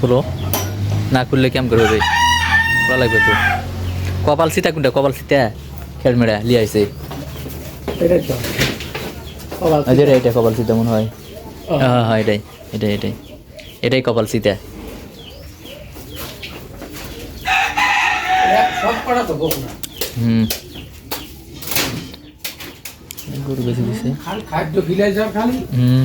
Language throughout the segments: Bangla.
খুলো। না খুললে কেমন করে হবে? খোলা লাগবে তো। কপাল সীতা কোনটা? কপাল সীতা? খেলমেড়া লিয়ে আইছে। কপাল আজ এটা এটা কপাল সীতা মনে হয়। হ্যাঁ হ্যাঁ এটাই এটাই এটাই। এটাই কপাল না হুম গরু বেশি দিছে খালি খাদ্য গিলাই যাও খালি। হুম।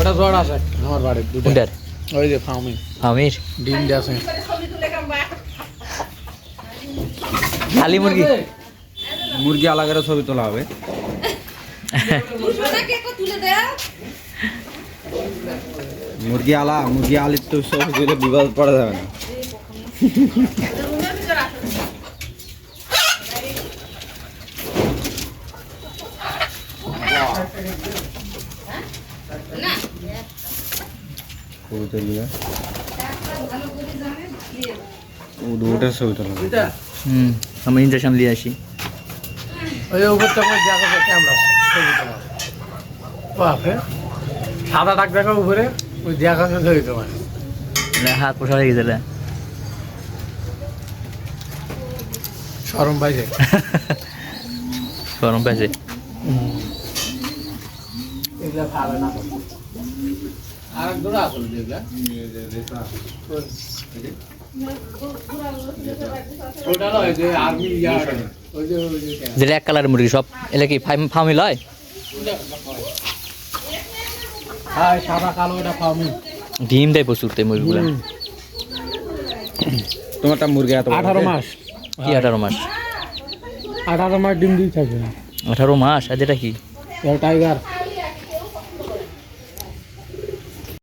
ওটা জ্বর আছে? আমার বাড়ির দুটো কোনটার? ওই যে ফার্মি আমির ডিম আছে। খালি মুরগি? মুরগি আলাদা করে ছবি তোলা হবে। মুরগি আলা মুরগি আলির তো ছবি তুলে বিবাদ পড়া যাবে না। ছবি তুলবে ওটার ছবি তোলা হুম আমি ইঞ্জেকশন নিয়ে আসি। ওই দেখা ক্যামেরা ছবি তোলা বাপরে সাদা ডাক দেখা উপরে ওই দেখা ছবি তোমার হাত পোষা হয়ে গেছে রে। সরম পাইছে? গরম পাইছে। এগুলা ভালো না। আর এক দুটো আসলে যেগুলা যেটা এক কালারের মুরগি সব। এলে কি ফার্মি লয়? হ্যাঁ সাদা কালো ওটা ফার্মি ডিম দেয় প্রচুর তো মুরগিগুলো। তোমারটা মুরগি আঠারো মাস। কি আঠারো মাস? আঠারো মাস ডিম দিয়ে থাকে আঠারো মাস আর যেটা কি? টাইগার।